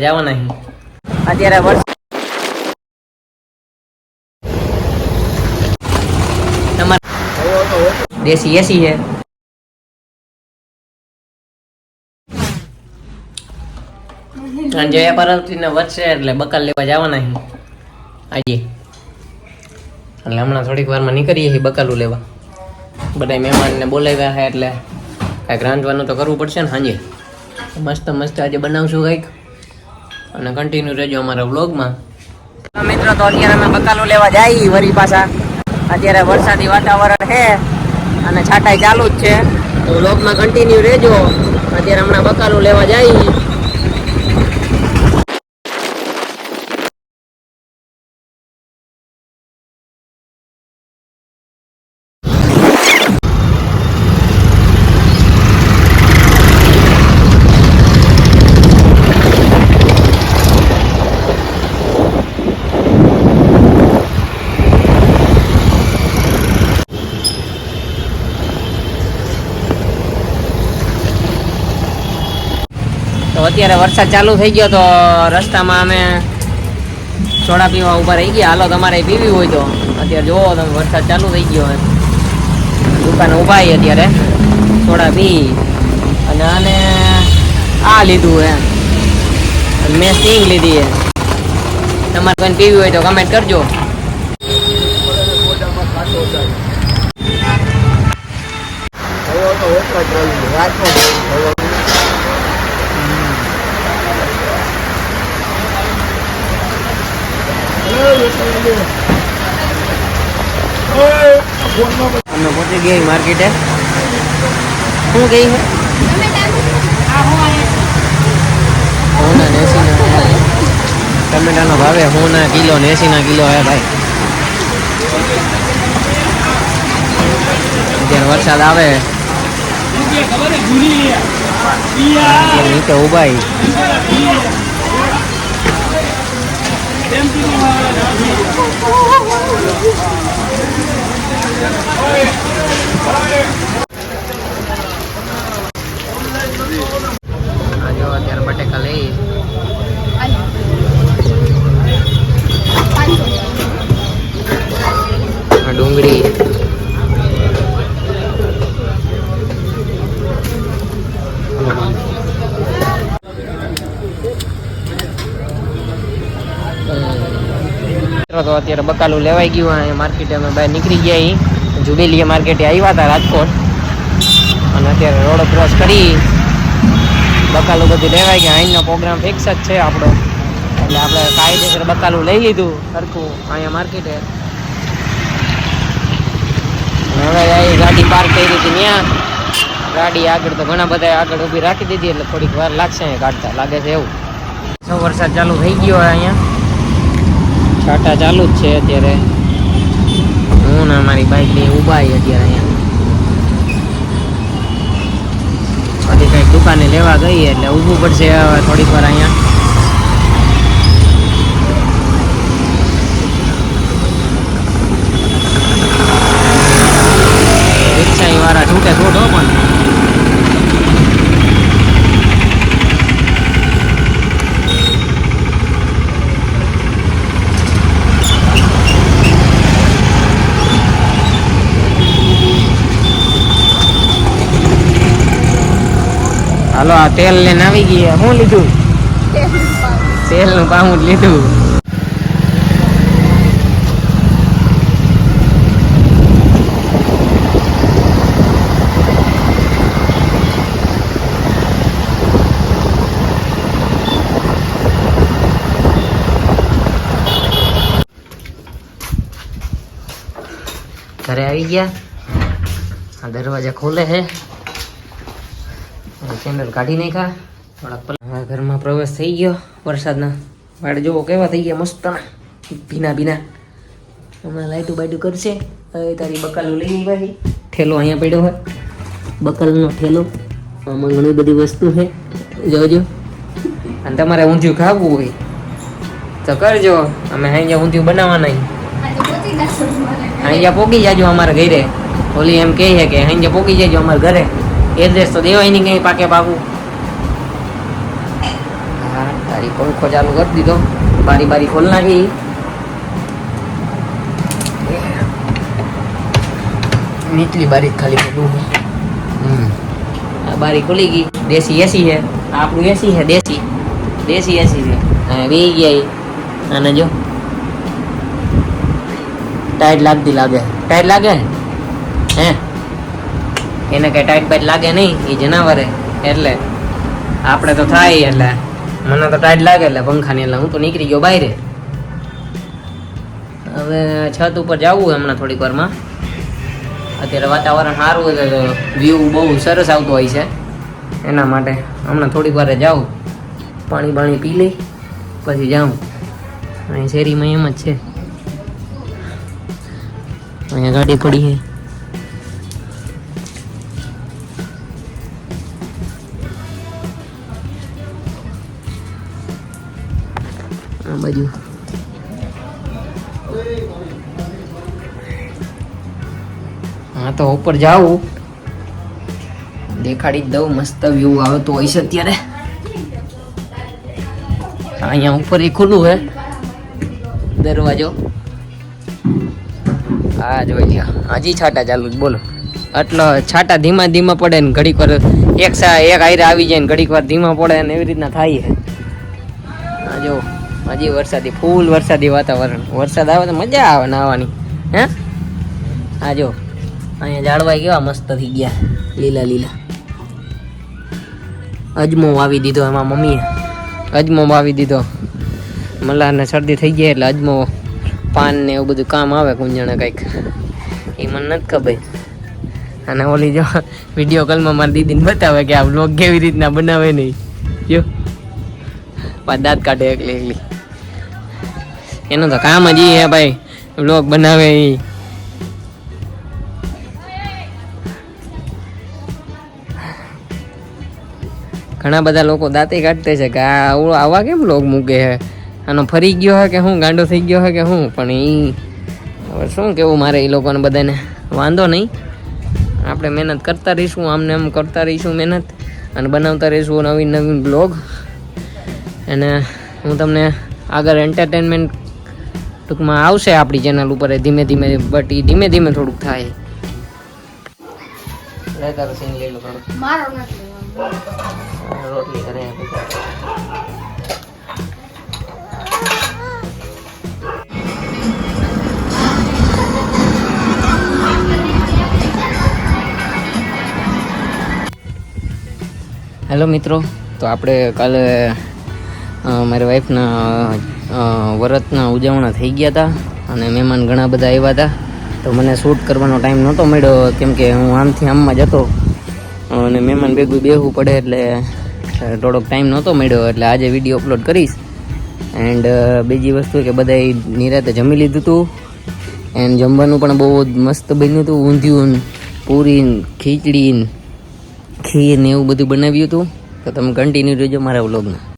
જવાના નહીં. અત્યારે વર્ષ દેશી એસી છે. સાંજે વેપારને વધશે એટલે બકાલ લેવા જવાના અહીં આજે એટલે હમણાં થોડીક વારમાં નીકળીએ છીએ બકાલું લેવા. બધા મહેમાનને બોલાવ્યા છે એટલે કાંઈક રાંધવાનું તો કરવું પડશે ને સાંજે. મસ્ત મસ્ત આજે બનાવશું કંઈક. અને કન્ટિન્યુ રહેજો અમારા વ્લોગમાં. મિત્રો, તો અત્યારે અમે બકાલો લેવા જઈએ વરી પાછા. અત્યારે વરસાદી વાતાવરણ છે અને છાંટાઈ ચાલુ જ છે. તો વ્લોગમાં કન્ટિન્યુ રહેજો. અત્યારે હમણાં બકાલો લેવા જઈએ અત્યારે વરસાદ ચાલુ થઈ ગયો તો રસ્તામાં અમે સોડા પીવા ઊભા રહી ગયા. હાલો, તમારે પીવી હોય તો. અત્યારે જોવો તમે, વરસાદ ચાલુ થઈ ગયો દુકાને ઊભા અત્યારે. સોડા પી. અને આને આ લીધું એમ. મેં સિંગ લીધી છે તમારે કોઈને પીવી હોય તો કમેન્ટ કરજો. અમે પહોંચી ગયા માર્કેટે? શું ગઈ હે? હોના ને એસીના ટમેટાનો ભાવે હોના કિલો ને એસીના કિલો હે ભાઈ. અત્યારે વરસાદ આવે. નીચે ઊભા છીએ. આ જો અત્યારે બટેકા લઈ આ ડુંગળી તો અત્યારે બકાલું લેવાઈ ગયું અહીંયા માર્કેટે અમે બહાર નીકળી ગયા જુબેલીએ માર્કેટે આવ્યા હતા રાજકોટ. અને અત્યારે રોડ ક્રોસ કરી. બકાલું બધું લેવાઈ ગયા. અહીંનો પ્રોગ્રામ ફિક્સ જ છે આપણો. એટલે આપણે કાયદેસર બકાલું લઈ લીધું. સરખું અહીંયા માર્કેટે હવે અહીં ગાડી પાર્ક કરી હતી ત્યાં. ગાડી આગળ તો ઘણા બધા આગળ ઊભી રાખી દીધી. એટલે થોડીક વાર લાગશે અહીંયા કાઢતા. લાગે છે એવું. વરસાદ ચાલુ થઈ ગયો હોય અહીંયા. છાટા ચાલુ જ છે અત્યારે. હું ને મારી બાઈક બે ઊભા અત્યારે અહીંયા. હજી કંઈક દુકાને લેવા ગઈ એટલે ઊભું પડશે થોડીક વાર અહીંયા રિક્ષા વાળા છૂટે છૂટો પણ હાલો, આ તેલ લઈને આવી ગયા શું લીધું? તેલનું પાઉં લીધું. ઘરે આવી ગયા. આ દરવાજા ખોલે છે. કેન્ડલ કાઢી નાખ્યા. થોડાક ઘરમાં પ્રવેશ થઈ ગયો વરસાદના. વાડ જોવો કેવા થઈ ગયા મસ્ત ભીના ભીના. હમણાં લાઈટું બાઈટું કરશે. હવે તારી બકાલું લઈ ભાઈ ઠેલો અહીંયા પડ્યો હોય. બકાલનો ઠેલો આમાં ઘણી બધી વસ્તુ છે. જોજો. અને તમારે ઊંધિયું ખાવું હોય. તો કરજો. અમે અહીંયા ઊંધિયું બનાવવાના અહીંયા પોગી જાજો અમારા ઘરે. ઓલી એમ કહે છે કે અહીંયા પોગી જાજો અમારા ઘરે. એડ્રેસ તો દેવાય નહીં કઈ પાકે બાબુ હા તારી પંખો ચાલુ કરી દીધો. બારી બારી ખોલ નાખી. નીચલી બારી ખાલી હમ. આ બારી ખુલી ગઈ. દેશી એસી છે. આપણું એસી છે દેશી. દેશી એસી છે. હા બે ગયા. અને જો. ટાઈટ લાગતી લાગે. ટાઈટ લાગે? હે? એને કઈ ટાઈટ બાઈટ લાગે નહીં એ જનાવરે. એટલે આપણે તો થાય એટલે. મને તો ટાઈટ લાગે એટલે પંખાની એટલે હું તો નીકળી ગયો બહાર હવે છત ઉપર જવું હમણાં થોડીક વારમાં. અત્યારે વાતાવરણ સારું હોય તો વ્યૂ બહુ સરસ આવતો હોય છે. એના માટે હમણાં થોડીક વારે જાઉં. પાણી બાણી પી લઈ, પછી જાઉં. અહીં શેરીમાં એમ જ છે. અહીંયા ગાડી પડી છે. બાજુ. હા, તો ઉપર જાઉં. દેખાડી દઉં, મસ્ત વ્યૂ આવતો હોય છે અત્યારે. અહીંયા ઉપર એ ખુલ્લું હે દરવાજો. હા, જોઈ લ્યા. હજી છાટા ચાલુ જ બોલો. એટલે છાટા ધીમા ધીમા પડે ને ઘડીક વાર એક સા એક આયરે આવી જાય ને ઘડીક વાર ધીમા પડે ને એવી રીતના થાય છે. હા, જો. હજી વરસાદી, ફૂલ વરસાદી વાતાવરણ. વરસાદ આવે તો મજા આવે નાહવાની. હે? આ જો, અહીંયા ઝાડવા કેવા મસ્ત થઈ ગયા, લીલા લીલા. અજમો વાવી દીધો એમાં મમ્મીએ. અજમો વાવી દીધો. મલ્હારને શરદી થઈ ગઈ એટલે અજમો, પાન ને એવું બધું કામ આવે કુંજણે કંઈક. એ મને નથી ખબર. અને ઓલી જો, વીડિયો કોલમાં મારી દીદીને બતાવે કે આ બ્લોગ કેવી રીતના બનાવે નહીં જો. દાંત કાઢે એકલી એકલી. એનું તો કામ જ હે ભાઈ. બ્લોગ બનાવે એ ઘણા બધા લોકો દાંતે કાઢતે છે કે આ આવા કેમ લોગ મૂકે છે? આનો ફરી ગયો હે કે હું? ગાંડો થઈ ગયો હે કે હું? પણ એ હવે શું કેવું મારે એ લોકોને બધાને? વાંધો નહીં. આપણે મહેનત કરતા રહીશું, આમને આમ કરતા રહીશું મહેનત. અને બનાવતા રહીશું નવીન નવીન બ્લોગ અને હું તમને આગળ એન્ટરટેનમેન્ટ ટૂંકમાં આવશે આપણી ચેનલ ઉપર ધીમે ધીમે બટ એ ધીમે ધીમે થોડુંક થાય. સીન લઈ લો રોટલી કરે. હેલો મિત્રો તો આપણે કાલે મારી વાઈફના વ્રતના ઉજવણા થઈ ગયા હતા અને મહેમાન ઘણા બધા આવ્યા હતા તો મને શૂટ કરવાનો ટાઈમ નહોતો મળ્યો, કેમ કે હું આમથી આમમાં જતો અને મહેમાન ભેગું બેહવું પડે એટલે થોડોક ટાઈમ નહોતો મળ્યો, એટલે આજે વીડિયો અપલોડ કરીશ. એન્ડ બીજી વસ્તુ કે બધાએ નિરાતે જમી લીધું હતું એન્ડ જમવાનું પણ બહુ મસ્ત બન્યું હતું ઊંધિયું પૂરીને પૂરી ને ખીચડી, ખીર ને એવું બધું બનાવ્યું હતું તો તમે કન્ટિન્યુ રહેજો મારા વ્લોગમાં